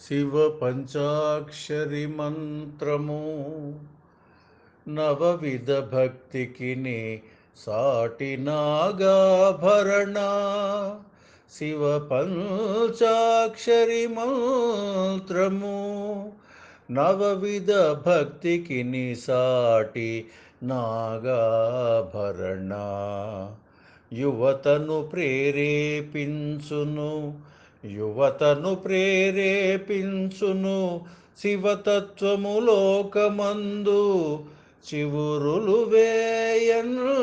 శివ పంచాక్షరి మంత్రము నవవిధ భక్తికిని సాటి నాగాభరణ శివ పంచాక్షరి మంత్రము నవవిధ భక్తికిని సాటి నాగాభరణ యువతను ప్రేరేపించును యువతను ప్రేరేపించును శివతత్వము లోకమందు చివురులు వేయను.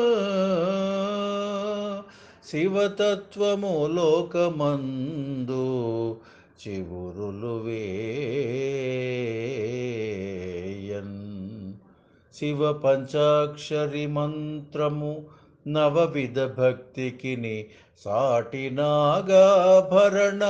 శివతత్వము లోకమందు చివురులు వేయన్. శివ పంచాక్షరి మంత్రము నవవిధ భక్తికిని సాటి నాగాభరణ.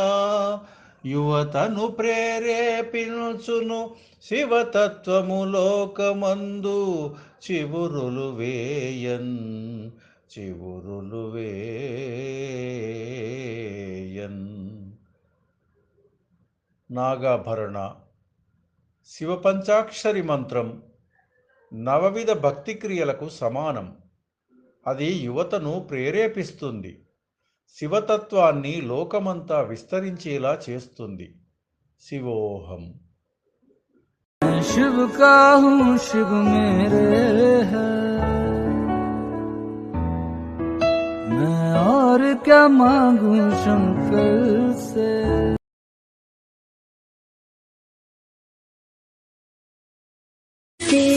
యువతను ప్రేరేపించును శివతత్వము లోకమందు. చివురులు వేయన్ చివురులు వేయన్. నాగాభరణ శివపంచాక్షరి మంత్రం నవవిధ భక్తి క్రియలకు సమానం. అది యువతను ప్రేరేపిస్తుంది శివతత్వాన్ని లోకమంతా విస్తరించేలా చేస్తుంది శివోహం मैं शिव का हूँ शिव मेरे है मैं और क्या मांगू शंकर से तेरी